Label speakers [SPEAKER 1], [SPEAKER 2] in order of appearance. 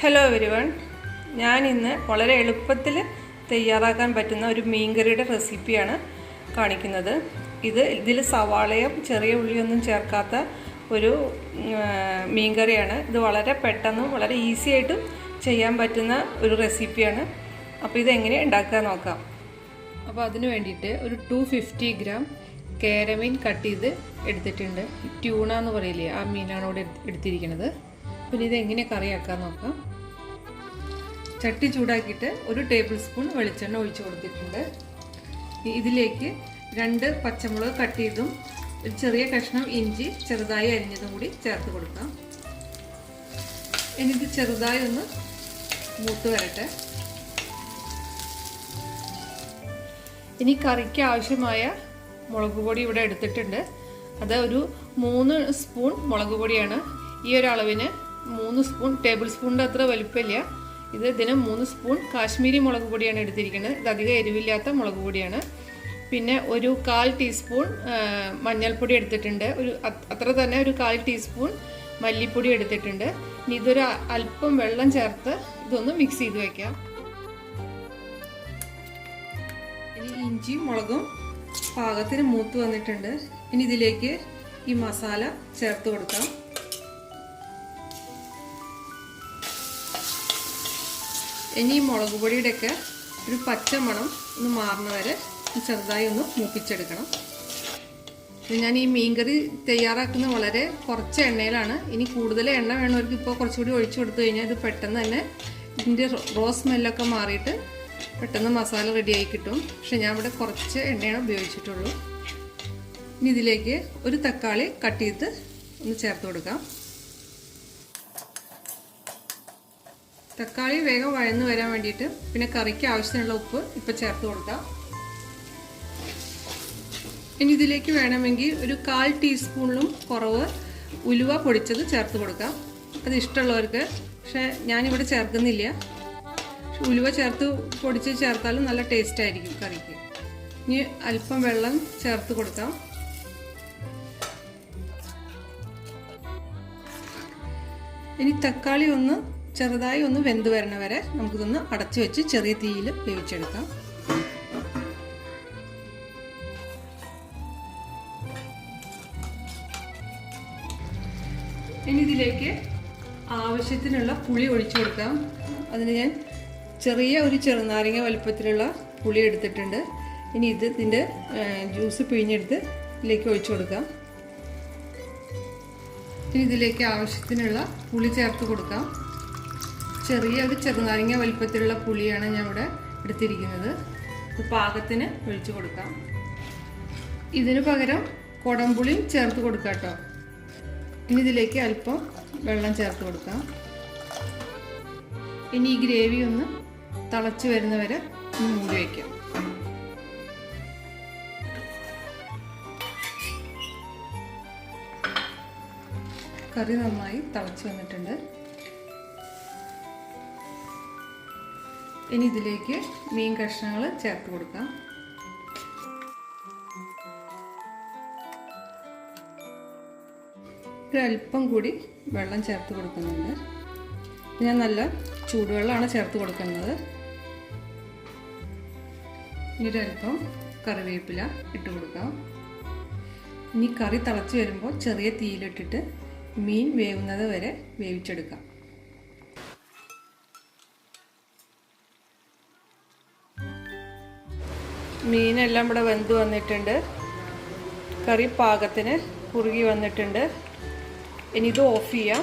[SPEAKER 1] Hello everyone ഞാൻ ഇന്ന് വളരെ എളുപ്പത്തിൽ തയ്യാറാക്കാൻ പറ്റുന്ന ഒരു മീൻകറിയുടെ റെസിപ്പിയാണ് കാണിക്കുന്നത്. ഇത് ഇതിൽ സവാളയും ചെറിയ ഉള്ളിയൊന്നും ചേർക്കാത്ത ഒരു മീൻകറിയാണ്. ഇത് വളരെ പെട്ടെന്നും വളരെ ഈസി ആയിട്ടും ചെയ്യാൻ പറ്റുന്ന ഒരു റെസിപ്പിയാണ്. അപ്പോൾ ഇതെങ്ങനെ ഉണ്ടാക്കാൻ നോക്കാം. അപ്പോൾ അതിന് വേണ്ടിയിട്ട് ഒരു ടു ഫിഫ്റ്റി ഗ്രാം കേരമീൻ കട്ട് ചെയ്ത് എടുത്തിട്ടുണ്ട്. ട്യൂണ എന്ന് പറയില്ലേ ആ മീനാണ് ഇവിടെ എടുത്തിരിക്കുന്നത്. പിന്നെ ഇത് എങ്ങനെ കറിയാക്കാൻ നോക്കാം. ചട്ടി ചൂടാക്കിയിട്ട് ഒരു ടേബിൾ സ്പൂൺ വെളിച്ചെണ്ണ ഒഴിച്ചു കൊടുത്തിട്ടുണ്ട്. ഇതിലേക്ക് രണ്ട് പച്ചമുളക് കട്ട് ചെയ്തും ഒരു ചെറിയ കഷ്ണം ഇഞ്ചി ചെറുതായി അരിഞ്ഞതും കൂടി ചേർത്ത് കൊടുക്കാം. എനിക്ക് ചെറുതായി ഒന്ന് മൂത്ത് വരട്ടെ. ഇനി കറിക്ക് ആവശ്യമായ മുളക് പൊടി ഇവിടെ എടുത്തിട്ടുണ്ട്. അത് ഒരു മൂന്ന് സ്പൂൺ മുളക് പൊടിയാണ്. ഈ ഒരു അളവിന് മൂന്ന് സ്പൂൺ ടേബിൾ സ്പൂണിന്റെ അത്ര വലുപ്പമില്ല. ഇത് ഇതിന് മൂന്ന് സ്പൂൺ കാശ്മീരി മുളക് പൊടിയാണ് എടുത്തിരിക്കുന്നത്. ഇത് അധികം എരിവില്ലാത്ത മുളക് പൊടിയാണ്. പിന്നെ ഒരു കാൽ ടീസ്പൂൺ മഞ്ഞൾപ്പൊടി എടുത്തിട്ടുണ്ട്. ഒരു അത്ര തന്നെ ഒരു കാൽ ടീസ്പൂൺ മല്ലിപ്പൊടി എടുത്തിട്ടുണ്ട്. ഇനി ഇതൊരു അല്പം വെള്ളം ചേർത്ത് ഇതൊന്ന് മിക്സ് ചെയ്ത് വയ്ക്കാം ഇനി ഇഞ്ചിയും മുളകും പാകത്തിന് മൂത്ത് വന്നിട്ടുണ്ട്. ഇനി ഇതിലേക്ക് ഈ മസാല ചേർത്ത് കൊടുക്കാം. ഇനി ഈ മുളക് പൊടിയുടെയൊക്കെ ഒരു പച്ച മണം ഒന്ന് മാറുന്ന വരെ ചെറുതായി ഒന്ന് മൂപ്പിച്ചെടുക്കണം. ഞാൻ ഈ മീൻകറി തയ്യാറാക്കുന്ന വളരെ കുറച്ച് എണ്ണയിലാണ്. ഇനി കൂടുതൽ എണ്ണ വേണവർക്ക് ഇപ്പോൾ കുറച്ചുകൂടി ഒഴിച്ചു കൊടുത്തു കഴിഞ്ഞാൽ ഇത് പെട്ടെന്ന് തന്നെ ഇതിന്റെ റോ സ്മെല്ലൊക്കെ മാറിയിട്ട് പെട്ടെന്ന് മസാല റെഡിയായി കിട്ടും. പക്ഷെ ഞാൻ ഇവിടെ കുറച്ച് എണ്ണയാണ് ഉപയോഗിച്ചിട്ടുള്ളൂ. ഇനി ഇതിലേക്ക് ഒരു തക്കാളി കട്ട് ചെയ്ത് ഒന്ന് ചേർത്ത് കൊടുക്കാം. തക്കാളി വേഗം വഴന്ന് വരാൻ വേണ്ടിയിട്ട് പിന്നെ കറിക്ക് ആവശ്യത്തിനുള്ള ഉപ്പ് ഇപ്പം ചേർത്ത് കൊടുക്കാം. ഇനി ഇതിലേക്ക് വേണമെങ്കിൽ ഒരു കാൽ ടീസ്പൂണിലും കുറവ് ഉലുവ പൊടിച്ചത് ചേർത്ത് കൊടുക്കാം. അത് ഇഷ്ടമുള്ളവർക്ക് പക്ഷേ ഞാനിവിടെ ചേർക്കുന്നില്ല. ഉലുവ ചേർത്ത് പൊടിച്ച് ചേർത്താലും നല്ല ടേസ്റ്റ് ആയിരിക്കും കറിക്ക്. ഇനി അല്പം വെള്ളം ചേർത്ത് കൊടുക്കാം. ഇനി തക്കാളി ഒന്ന് ചെറുതായി ഒന്ന് വെന്ത് വരണ വരെ നമുക്കിതൊന്ന് അടച്ചു വെച്ച് ചെറിയ തീയിൽ വേവിച്ചെടുക്കാം. ഇനി ഇതിലേക്ക് ആവശ്യത്തിനുള്ള പുളി ഒഴിച്ചു കൊടുക്കാം. അതിന് ഞാൻ ചെറിയ ഒരു ചെറുനാരങ്ങ വലുപ്പത്തിലുള്ള പുളി എടുത്തിട്ടുണ്ട്. ഇനി ഇത് ഇതിന്റെ ജ്യൂസ് പിഴിഞ്ഞെടുത്ത് ഇതിലേക്ക് ഒഴിച്ചു കൊടുക്കാം. ഇനി ഇതിലേക്ക് ആവശ്യത്തിനുള്ള പുളി ചേർത്ത് കൊടുക്കാം. ചെറിയ ഒരു ചെറുനാരങ്ങ വലിപ്പത്തിലുള്ള പുളിയാണ് ഞാൻ ഇവിടെ എടുത്തിരിക്കുന്നത്. ഇത് പാകത്തിന് ഒഴിച്ചു കൊടുക്കാം. ഇതിനു പകരം കുടംപുളിയും ചേർത്ത് കൊടുക്കാം കേട്ടോ. ഇനി ഇതിലേക്ക് അല്പം വെള്ളം ചേർത്ത് കൊടുക്കാം. ഇനി ഈ ഗ്രേവി ഒന്ന് തിളച്ച് വരുന്നവരെ മൂടി വയ്ക്കാം കറി നന്നായി തിളച്ച് വന്നിട്ടുണ്ട്. ഇനി ഇതിലേക്ക് മീൻ കഷ്ണങ്ങൾ ചേർത്ത് കൊടുക്കാം. ഒരല്പം കൂടി വെള്ളം ചേർത്ത് കൊടുക്കുന്നുണ്ട്. ഞാൻ നല്ല ചൂടുവെള്ളമാണ് ചേർത്ത് കൊടുക്കുന്നത്. ഇനി ഒരല്പം കറിവേപ്പില ഇട്ട് കൊടുക്കാം. ഇനി കറി തിളച്ച് വരുമ്പോൾ ചെറിയ തീയിലിട്ടിട്ട് മീൻ വേവുന്നത് വരെ വേവിച്ചെടുക്കാം. മീനെല്ലാം ഇവിടെ വെന്ത് വന്നിട്ടുണ്ട്. കറി പാകത്തിന് കുറുകി വന്നിട്ടുണ്ട്. ഇനി ഇത് ഓഫ് ചെയ്യാം.